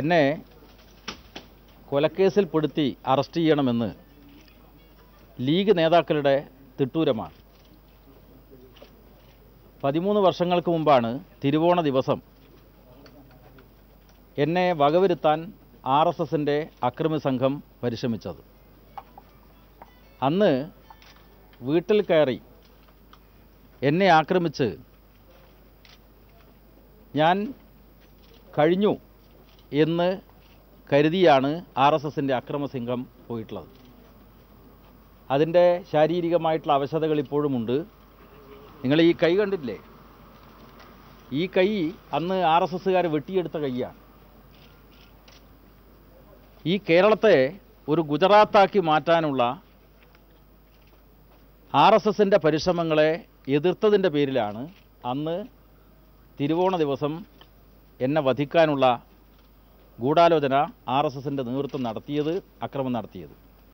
എന്നെ കൊലക്കേസിൽപ്പെടുത്തി അറസ്റ്റ് ചെയ്യണമെന്ന് ലീഗ് നേതാക്കളുടെ തിട്ടൂരമാണ്. പതിമൂന്ന് വർഷങ്ങൾക്ക് മുമ്പാണ് തിരുവോണ ദിവസം എന്നെ വകവരുത്താൻ ആർ എസ് എസിന്റെ അക്രമി സംഘം പരിശ്രമിച്ചത്. അന്ന് വീട്ടിൽ കയറി എന്നെ ആക്രമിച്ച് ഞാൻ കഴിഞ്ഞു എന്ന് കരുതിയാണ് ആർ എസ് എസിന്റെ അക്രമസിംഹം പോയിട്ടുള്ളത്. അതിന്റെ ശാരീരികമായിട്ടുള്ള അവശതകൾ ഇപ്പോഴുമുണ്ട്. നിങ്ങൾ ഈ കൈ കണ്ടില്ലേ ഈ കൈ അന്ന് ആർ എസ് എസ്സുകാർ വെട്ടിയെടുത്ത കൈയാണ്. ഈ കേരളത്തെ ഒരു ഗുജറാത്താക്കി മാറ്റാനുള്ള ആർ എസ് എസിന്റെ പരിശ്രമങ്ങളെ എതിർത്തതിന്റെ പേരിലാണ് അന്ന് തിരുവോണ ദിവസം എന്നെ വധിക്കാനുള്ള ഗൂഢാലോചന ആർ എസ് എസിന്റെ നേതൃത്വം നടത്തിയത് അക്രമം നടത്തിയത്.